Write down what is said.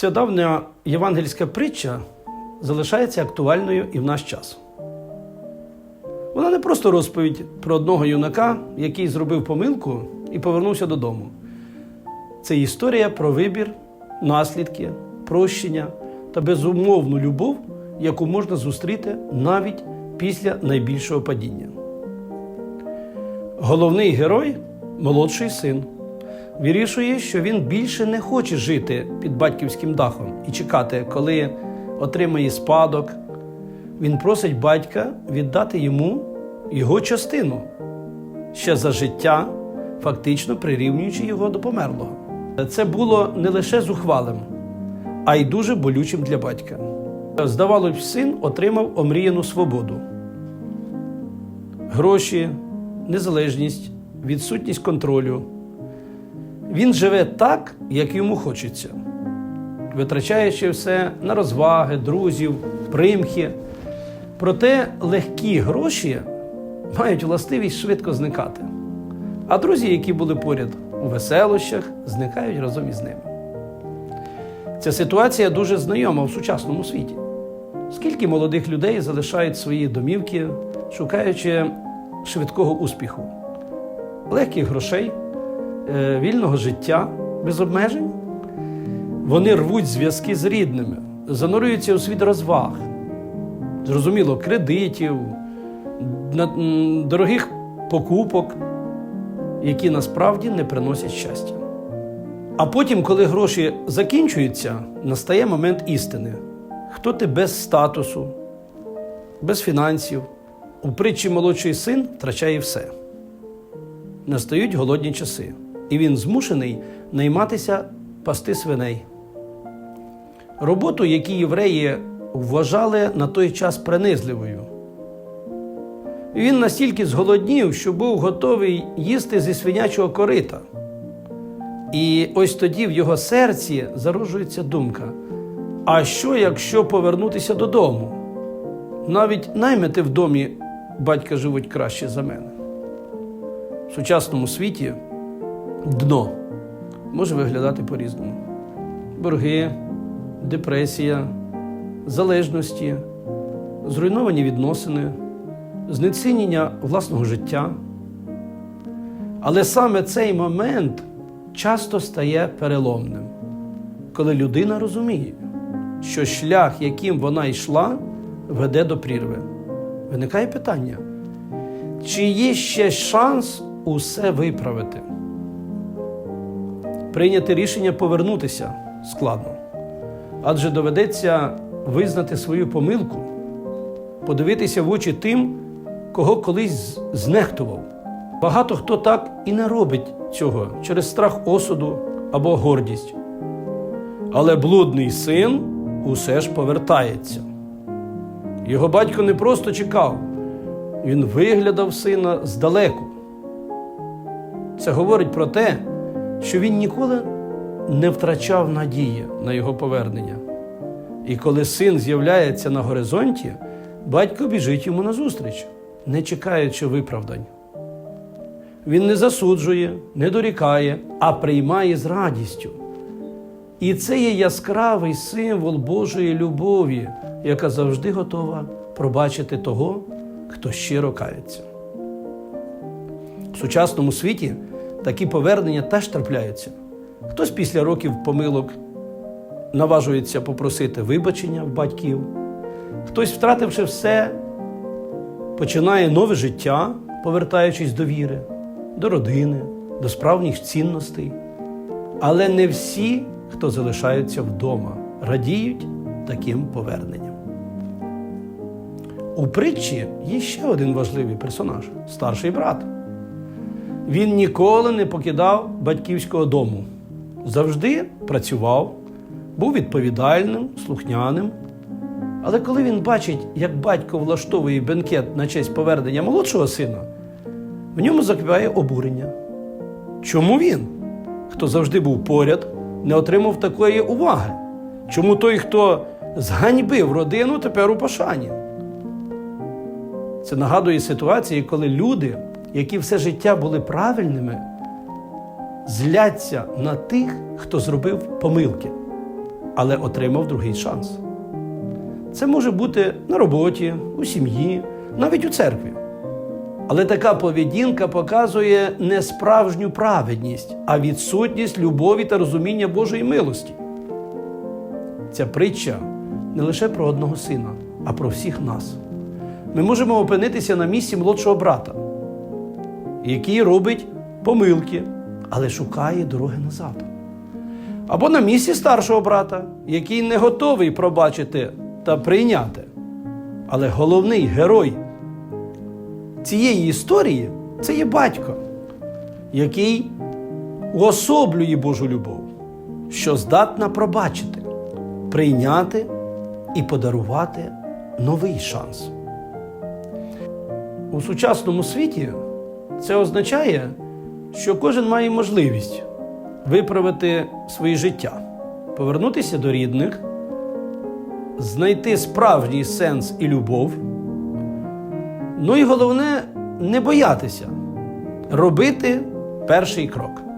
Ця давня євангельська притча залишається актуальною і в наш час. Вона не просто розповідь про одного юнака, який зробив помилку і повернувся додому. Це історія про вибір, наслідки, прощення та безумовну любов, яку можна зустріти навіть після найбільшого падіння. Головний герой молодший син. Вирішує, що він більше не хоче жити під батьківським дахом і чекати, коли отримає спадок. Він просить батька віддати йому його частину ще за життя, фактично прирівнюючи його до померлого. Це було не лише зухвалим, а й дуже болючим для батька. Здавалось, син отримав омріяну свободу. Гроші, незалежність, відсутність контролю. Він живе так, як йому хочеться, витрачаючи все на розваги, друзів, примхи. Проте легкі гроші мають властивість швидко зникати. А друзі, які були поряд у веселощах, зникають разом із ними. Ця ситуація дуже знайома в сучасному світі. Скільки молодих людей залишають свої домівки, шукаючи швидкого успіху, легких грошей, вільного життя без обмежень. Вони рвуть зв'язки з рідними, занурюються у світ розваг, зрозуміло, кредитів, дорогих покупок, які насправді не приносять щастя. А потім, коли гроші закінчуються, настає момент істини. Хто ти без статусу, без фінансів? У притчі молодший син втрачає все. Настають голодні часи, і він змушений найматися пасти свиней. Роботу, яку євреї вважали на той час принизливою. Він настільки зголоднів, що був готовий їсти зі свинячого корита. І ось тоді в його серці зароджується думка: а що, якщо повернутися додому? Навіть наймити в домі батька живуть краще за мене. В сучасному світі дно може виглядати по-різному: борги, депресія, залежності, зруйновані відносини, знецінення власного життя. Але саме цей момент часто стає переломним, коли людина розуміє, що шлях, яким вона йшла, веде до прірви. Виникає питання, чи є ще шанс усе виправити? Прийняти рішення повернутися складно, адже доведеться визнати свою помилку, подивитися в очі тим, кого колись знехтував. Багато хто так і не робить цього через страх осуду або гордість. Але блудний син усе ж повертається. Його батько не просто чекав, він виглядав сина здалеку. Це говорить про те, що він ніколи не втрачав надії на його повернення. І коли син з'являється на горизонті, батько біжить йому назустріч, не чекаючи виправдань. Він не засуджує, не дорікає, а приймає з радістю. І це є яскравий символ Божої любові, яка завжди готова пробачити того, хто щиро кається. В сучасному світі такі повернення теж трапляються. Хтось після років помилок наважується попросити вибачення в батьків, хтось, втративши все, починає нове життя, повертаючись до віри, до родини, до справжніх цінностей. Але не всі, хто залишаються вдома, радіють таким поверненням. У притчі є ще один важливий персонаж старший брат. Він ніколи не покидав батьківського дому, завжди працював, був відповідальним, слухняним. Але коли він бачить, як батько влаштовує бенкет на честь повернення молодшого сина, в ньому закипає обурення. Чому він, хто завжди був поряд, не отримав такої уваги? Чому той, хто зганьбив родину, тепер у пошані? Це нагадує ситуації, коли люди, які все життя були правильними, зляться на тих, хто зробив помилки. але отримав другий шанс. Це може бути на роботі, у сім'ї, навіть у церкві. Але така поведінка показує не справжню праведність, а відсутність любові та розуміння Божої милості. Ця притча не лише про одного сина, а про всіх нас. Ми можемо опинитися на місці молодшого брата, який робить помилки, але шукає дороги назад. Або на місці старшого брата, який не готовий пробачити та прийняти. Але головний герой цієї історії це є батько, який уособлює Божу любов, що здатна пробачити, прийняти і подарувати новий шанс. У сучасному світі це означає, що кожен має можливість виправити своє життя, повернутися до рідних, знайти справжній сенс і любов. Ну і головне не боятися робити перший крок.